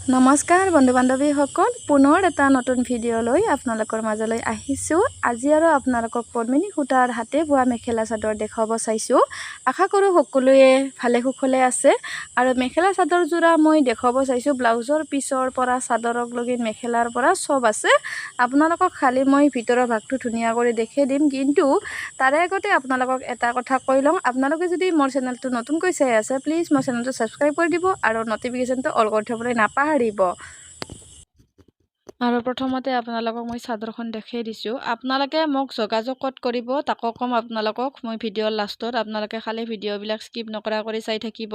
নমস্কাৰ বন্ধু বান্ধৱীসকল পুনৰ এটা নতুন ভিডিঅ' লৈ আপোনালোকৰ মাজলৈ আহিছোঁ। আজি আৰু আপোনালোকক পদ্মিনী সূতাৰ হাতে বোৱা মেখেলা চাদৰ দেখুৱাব চাইছোঁ। আশা কৰোঁ সকলোৱে ভালে কুশলে আছে। আৰু মেখেলা চাদৰযোৰা মই দেখুৱাব চাইছোঁ। ব্লাউজৰ পিছৰ পৰা চাদৰক লগি মেখেলাৰ পৰা চব আছে। আপোনালোকক খালি মই ভিতৰৰ ভাগটো ধুনীয়া কৰি দেখাই দিম। কিন্তু তাৰে আগতে আপোনালোকক এটা কথা কৈ লওঁ। আপোনালোকে যদি মোৰ চেনেলটো নতুনকৈ চাই আছে প্লিজ মোৰ চেনেলটো ছাবস্ক্ৰাইব কৰি দিব আৰু নটিফিকেশ্যনটো অল কৰি থ'বলৈ নাপাহৰিব আৰু প্ৰথমতে আপোনালোকক মই চাদৰখন দেখাই দিছোঁ। আপোনালোকে মোক যোগাযোগ ক'ত কৰিব তাকো ক'ম আপোনালোকক। মই ভিডিঅ'ৰ লাষ্টত আপোনালোকে খালি ভিডিঅ'বিলাক স্কিপ নকৰা কৰি চাই থাকিব।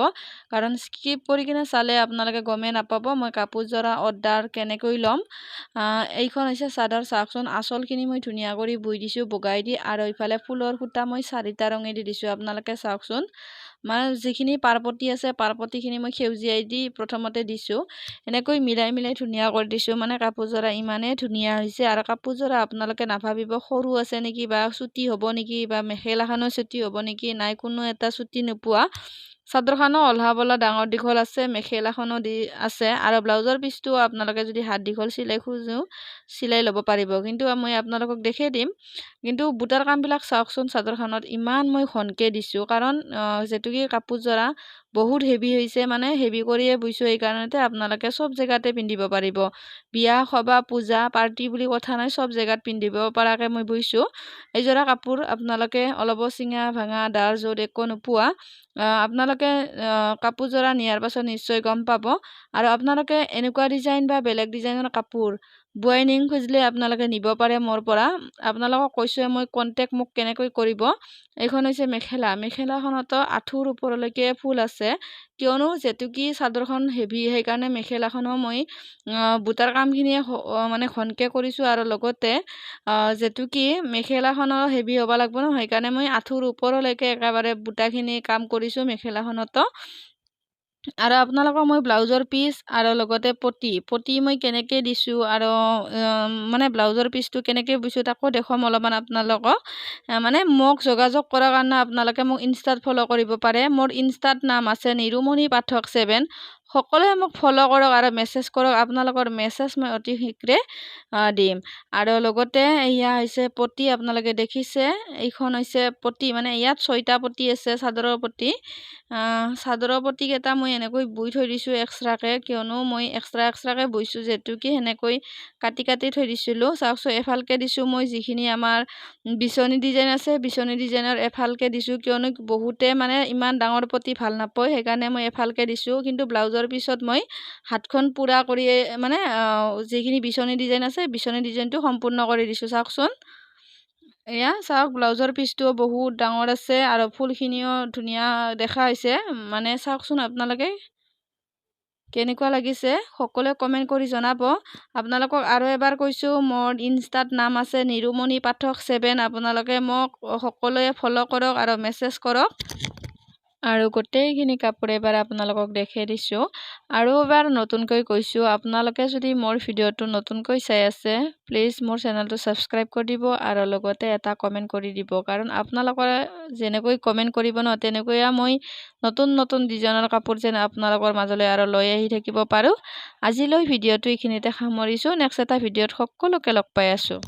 কাৰণ স্কিপ কৰি কিনে চালে আপোনালোকে গমেই নাপাব মই কাপোৰযোৰা অৰ্ডাৰ কেনেকৈ ল'ম। এইখন হৈছে চাদৰ চাওকচোন। আচলখিনি মই ধুনীয়া কৰি বৈ দিছোঁ বগাই দি। আৰু ইফালে ফুলৰ সূতা মই চাৰিটা ৰঙেদি দিছোঁ। আপোনালোকে চাওকচোন। মানে যিখিনি পাৰপতি আছে পাৰপতিখিনি মই সেউজীয়াই দি প্ৰথমতে দিছোঁ। এনেকৈ মিলাই মিলাই ধুনীয়া কৰি দিছোঁ। মানে কাপোৰযোৰা ইমানেই ধুনীয়া হৈছে আৰু কাপোৰযোৰা আপোনালোকে নাভাবিব সৰু আছে নেকি বা চুটি হ'ব নেকি বা মেখেলাখনো চুটি হ'ব নেকি নাই কোনো এটা চুটি নোপোৱা। চাদৰখনো অলহা বলা ডাঙৰ দীঘল আছে, মেখেলাখনো দি আছে আৰু ব্লাউজৰ পিচটো আপোনালোকে যদি হাত দীঘল চিলাই খোজোঁ, চিলাই ল'ব পাৰিব। কিন্তু মই আপোনালোকক দেখাই দিম, কিন্তু বুটাৰ কামবিলাক চাওকচোন চাদৰখনত ইমান মই ঘনকৈ দিছোঁ। কাৰণ যিহেতুকে কাপোৰযোৰা বহুত হেভি হৈছে মানে হেভি কৰিয়ে বৈছোঁ এইকাৰণতে আপোনালোকে চব জেগাতে পিন্ধিব পাৰিব। বিয়া সভা পূজা পাৰ্টি বুলি কথা নাই চব জেগাত পিন্ধিব পৰাকৈ মই বৈছোঁ এইযোৰা কাপোৰ আপোনালোকে অলপো চিঙা ভাঙা ডাৰ য'ত একো নোপোৱা আপোনালোকে কাপোৰযোৰা নিয়াৰ পাছত নিশ্চয় গম পাব। আৰু আপোনালোকে এনেকুৱা ডিজাইন বা বেলেগ ডিজাইনৰ কাপোৰ বোৱাই নিং খুজিলে আপোনালোকে নিব পাৰে মোৰ পৰা। আপোনালোকক কৈছোঁৱে মই কণ্টেক্ট মোক কেনেকৈ কৰিব। এইখন হৈছে মেখেলা। মেখেলাখনতো আঁঠুৰ ওপৰলৈকে ফুল আছে। কিয়নো জেতুকী চাদৰখন হেভি সেইকাৰণে মেখেলাখনো মই বুটাৰ কামখিনিয়ে মানে ঘনকৈ কৰিছোঁ আৰু লগতে জেতুকী মেখেলাখনো হেভি হ'ব লাগিব ন? সেইকাৰণে মই আঁঠুৰ ওপৰলৈকে একেবাৰে বুটাখিনি কাম কৰিছোঁ মেখেলাখনতো। আৰু আপোনালোকক মই ব্লাউজৰ পিচ আৰু লগতে পতি পতি মই কেনেকৈ দিছোঁ আৰু মানে ব্লাউজৰ পিচটো কেনেকৈ বৈছোঁ তাকো দেখুৱাম অলপমান আপোনালোকক। মানে মোক যোগাযোগ কৰাৰ কাৰণে আপোনালোকে মোক ইনষ্টাত ফ'ল' কৰিব পাৰে। মোৰ ইনষ্টাত নাম আছে নিৰুমণি পাঠক ছেভেন সকলোৱে মোক ফ'ল' কৰক আৰু মেছেজ কৰক, আপোনালোকৰ মেছেজ মই অতি শীঘ্ৰে দিম। আৰু লগতে এয়া হৈছে পতি, আপোনালোকে দেখিছে, এইখন হৈছে পতি মানে ইয়াত ছয়টা পতি আছে, চাদৰৰ পতি। চাদৰৰ পতিকেইটা মই এনেকৈ বৈ থৈ দিছোঁ এক্সট্ৰাকৈ কিয়নো মই এক্সট্ৰা এক্সট্ৰাকৈ বৈছোঁ যিহেতুকে সেনেকৈ কাটি কাটি থৈ দিছিলোঁ। চাওকচোন এফালকৈ দিছোঁ মই যিখিনি আমাৰ বিচনী ডিজাইন আছে, বিচনী ডিজাইনৰ এফালকৈ দিছোঁ। কিয়নো বহুতে মানে ইমান ডাঙৰ পতি ভালো নাপায়, সেইকাৰণে মই এফালকৈ দিছোঁ। কিন্তু ব্লাউজৰ পিছত মই হাতখন পূৰা কৰি মানে যিখিনি বিচনী ডিজাইন আছে বিচনী ডিজাইনটো সম্পূৰ্ণ কৰি দিছোঁ। চাওকচোন। এয়া চাওক ব্লাউজৰ পিচটোও বহুত ডাঙৰ আছে আৰু ফুলখিনিও ধুনীয়া দেখা হৈছে। মানে চাওকচোন আপোনালোকে কেনেকুৱা লাগিছে? সকলোৱে কমেণ্ট কৰি জনাব। আপোনালোকক আৰু এবাৰ কৈছোঁ মোৰ ইনষ্টাত নাম আছে নিৰুমণি পাঠক ছেভেন। আপোনালোকে মোক সকলোৱে ফ'ল' কৰক আৰু মেছেজ কৰক। আৰু গোটেইখিনি কাপোৰ এবাৰ আপোনালোকক দেখাই দিছোঁ। আৰু এবাৰ নতুনকৈ কৈছোঁ, আপোনালোকে যদি মোৰ ভিডিঅ'টো নতুনকৈ চাই আছে প্লিজ মোৰ চেনেলটো ছাবস্ক্ৰাইব কৰি দিব আৰু লগতে এটা কমেণ্ট কৰি দিব। কাৰণ আপোনালোকে যেনেকৈ কমেণ্ট কৰিব ন, তেনেকৈয়ে মই নতুন নতুন ডিজাইনৰ কাপোৰ যেন আপোনালোকৰ মাজলৈ আৰু লৈ আহি থাকিব পাৰোঁ। আজিলৈ ভিডিঅ'টো এইখিনিতে সামৰিছোঁ। নেক্সট এটা ভিডিঅ'ত সকলোকে লগ পাই আছোঁ।